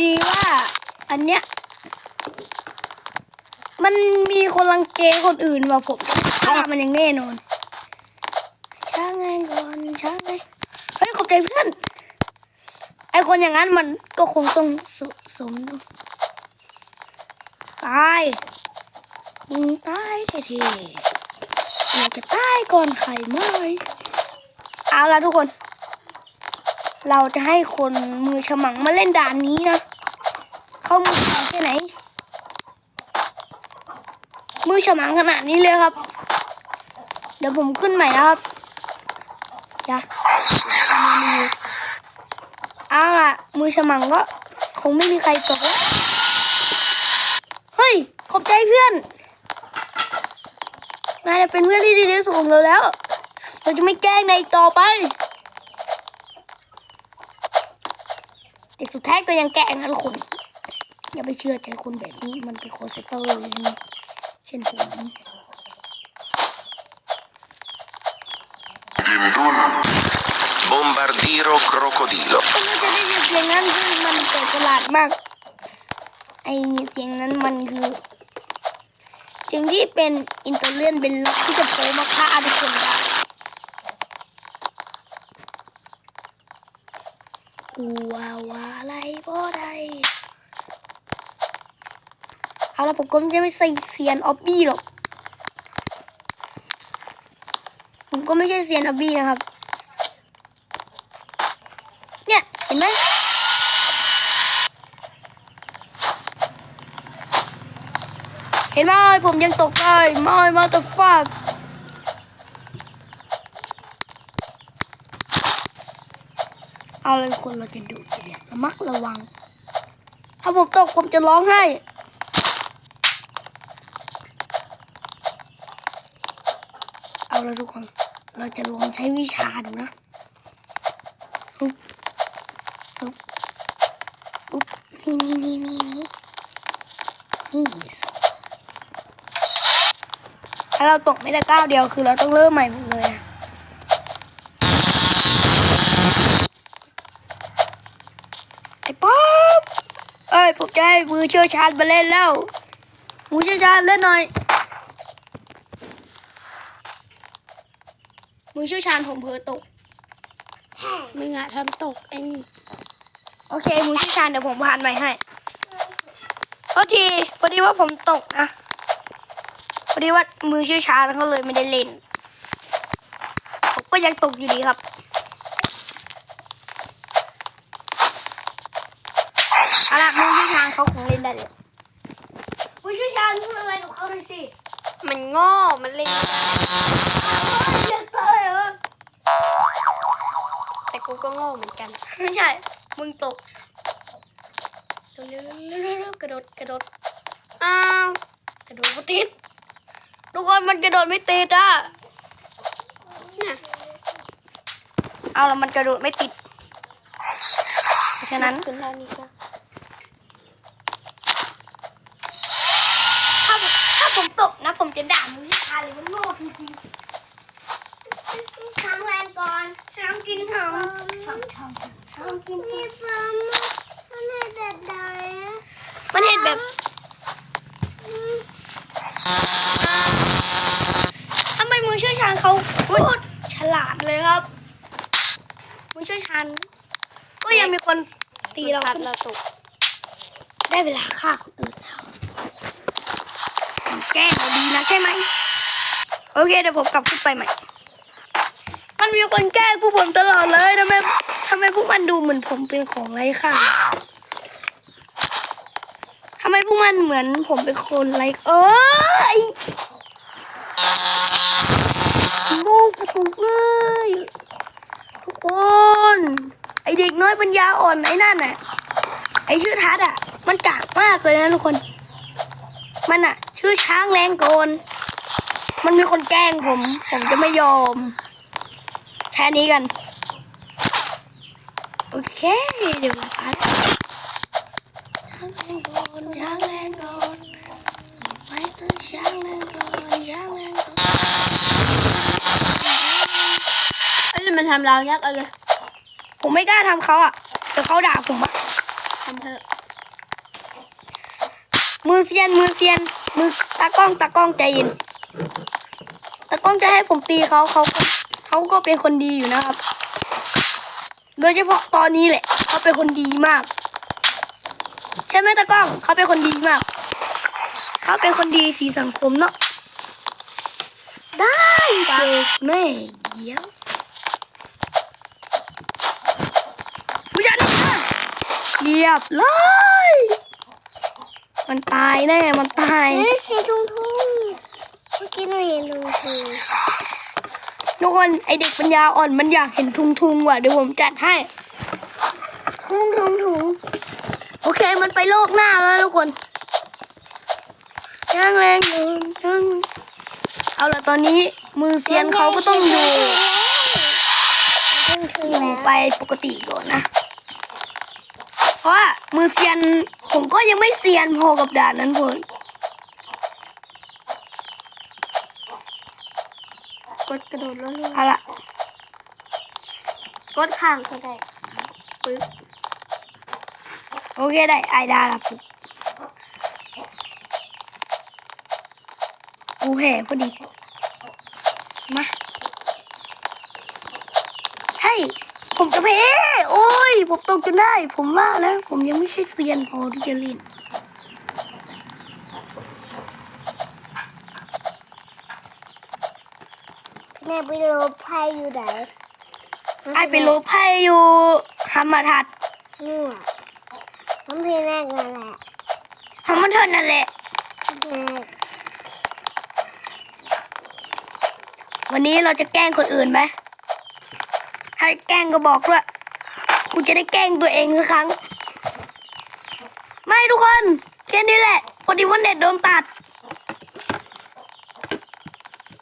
ดีว่า อันเนี้ย มันมีคนรังเกคนอื่นว่าผมฆ่ามันอย่างแน่นอน ช้างไงก่อนช้างไงเฮ้ยขอบใจเพื่อน ไอคนอย่างนั้นมันก็คงต้องสสมตายมึงตายเท่ๆเราจะตายก่อนใครไหมเอาละทุกคน เราจะให้คนมือฉมังมาเล่นด่านนี้นะ เข้ามือฉมังแค่ไหน มือฉมังขนาดนี้เลยครับ เดี๋ยวผมขึ้นใหม่นะครับจ้ะเอาล่ะ มือฉมังก็ คงไม่มีใครตกแล้วเฮ้ย ขอบใจเพื่อนนายจะเป็นเพื่อนที่ดีที่สุดของเราแล้ว เราจะไม่แกล้งนายต่อไป แต่สุดท้ายก็ยังแกล้งนะทุกคน อย่าไปเชื่อใจคนแบบนี้มันเป็นโคสเตอร์เลยเช่นผมยินรุ่น Bombardiro crocodilo ก็ไม่จะได้ยินเสียงนั้นซึ่งมันแปลกประหลาดมาก ไอเสียงนั้นมันคือเสียงที่เป็นอินเตอร์เลียนเป็นล็อกที่จะโผล่มาฆ่าทุกคนได้ กูว่าว่าอะไรบ่ได้เอาละผมก็จะไม่ใส่เสียนออบบี้หรอก ผมก็ไม่ใช่เซียนออบบี้นะครับ เนี่ย เห็นไหมเห็นไหมผมยังตกได้ไม่มาตฟาก เอาเลยคนเราจะดูเนี่ยระมักระวัง ถ้าผมตกผมจะร้องไห้เอาเลยทุกคน เราจะลองใช้วิชาดูนะปุ๊บปุ๊บปุ๊บนี่นี่นี่นี่นี่นี่ถ้าเราตกไม่ได้ก้าวเดียวคือเราต้องเริ่มใหม่หมดเลยนะไอ้ป๊อปเอ้ย ผมจะให้มือเชี่ยวชาญมาเล่นแล้ว มือเชี่ยวชาญเล่นหน่อย มือเชี่ยวชาญผมเผลอตกมึงอะทำตกไอ้นี่โอเค มือเชี่ยวชาญเดี๋ยวผมผ่านใหม่ให้โทษทีพอดีว่าผมตกนะพอดีว่ามือเชี่ยวชาญเขาเลยไม่ได้เล่น ผมก็ยังตกอยู่ดีครับเอาล่ะมือ เชี่ยวชาญเขาคงเล่นได้เลยมือเชี่ยวชาญพูดอะไรกับเขาหน่อยสิมันโง่มันเล่นเจ็บตายเหรอแต่กูก็โง่เหมือนกัน ไม่ใช่ มึงตกเร็วๆเร็วๆเร็วๆกระโดดกระโดด อ้าว กระโดดไม่ติด ทุกคนมันกระโดดไม่ติดอะน่ะเอาแล้วมันกระโดดไม่ติด เพราะฉะนั้น ขึ้นแล้วนี่ก็ถ้าผมถ้าผมตกนะ ผมจะด่ามือชาเลยว่าโง่จริงๆช้างแรงก่อนช้างกินหำช้างช้างช้างกินหำฟังมันให้แบบใดมันเห็นแบบทำไมมือช่วยชาญเขาโคตรฉลาดเลยครับมือช่วยชาญก็ยังมีคนตีเราพัดขึ้นเราตกได้เวลาฆ่าคนอื่นแล้วแกล้งเราดีนะใช่ไหมโอเคเดี๋ยวผมกลับขึ้นไปใหม่ มันมีคนแกล้งพวกผมตลอดเลยทำไมทำไมพวกมันดูเหมือนผมเป็นของไร้ค่าทำไมพวกมันเหมือนผมเป็นคนไร้เอ้ยลูกถูกเลยทุกคน ไอเด็กน้อยปัญญาอ่อนไอ้นั่นน่ะไอชื่อทัดอะ มันกากมากเลยนะทุกคน มันอะ ชื่อช้างแรงโกน มันมีคนแกล้งผม ผมจะไม่ยอม แค่นี้กัน โอเค เดี๋ยวพัดช้างแรงโกนช้างแรงโกนไม่ต้องช้างแรงโกนช้างแรงโกนเอ้ยมันทำเรายักษ์เอาเลยผมไม่กล้าทำเขาอะแต่เขาด่าผมอะทำเถอะมือเซียนมือเซียน มือตากล้องตากล้องใจเย็นตากล้องจะให้ผมตีเขาเขาก็เขาก็เป็นคนดีอยู่นะครับ โดยเฉพาะตอนนี้แหละ เขาเป็นคนดีมาก ใช่ไหมตากล้องเขาเป็นคนดีมาก เขาเป็นคนดีสีสังคมเนาะได้เด็กแม่เดี๋ยวผู้จัดการเรียบร้อย มันตายแน่ มันตายเอ๊ะเห็นทุ่งทุ่งเมื่อกี้หนูเห็นทุ่งทุ่งทุกคนไอเด็กปัญญาอ่อนมันอยากเห็นทุงทุงว่ะเดี๋ยวผมจัดให้ ทุ่งทุ่งทุ่งโอเคมันไปโลกหน้าแล้วทุกคนยังแรงอยู่ยังเอาละตอนนี้มือเซียนเขาก็ต้องอยู่ทุ่งทุ่งอยู่แล้วไปปกติก่อนนะ เพราะว่ามือเซียน ผมก็ยังไม่เซียนพอกับด่านนั้นคนกดกระโดดแล้วเลยเอาละกดข้างก็ได้ปึ๊บโอเคได้ไอดาละปุ๊บกูแห่พอดี มาเฮ้ย ผมจะแพ้โอ้ย ผมตกจนได้ ผมว่านะ ผมยังไม่ใช่เซียนพอที่จะเล่นแม่ไปโลไพ่อยู่ไหนไอเป็นโลไพ่อยู่ธรรมทัดนี่อะมันพี่แรกนั่นแหละธรรมทัดนั่นแหละแม่วันนี้เราจะแกล้งคนอื่นไหม ถ้าแกล้งก็บอกด้วยกูจะได้แกล้งตัวเองสักครั้ง ไม่ทุกคนแค่นี้แหละพอดีวันเด็ดโดนตัด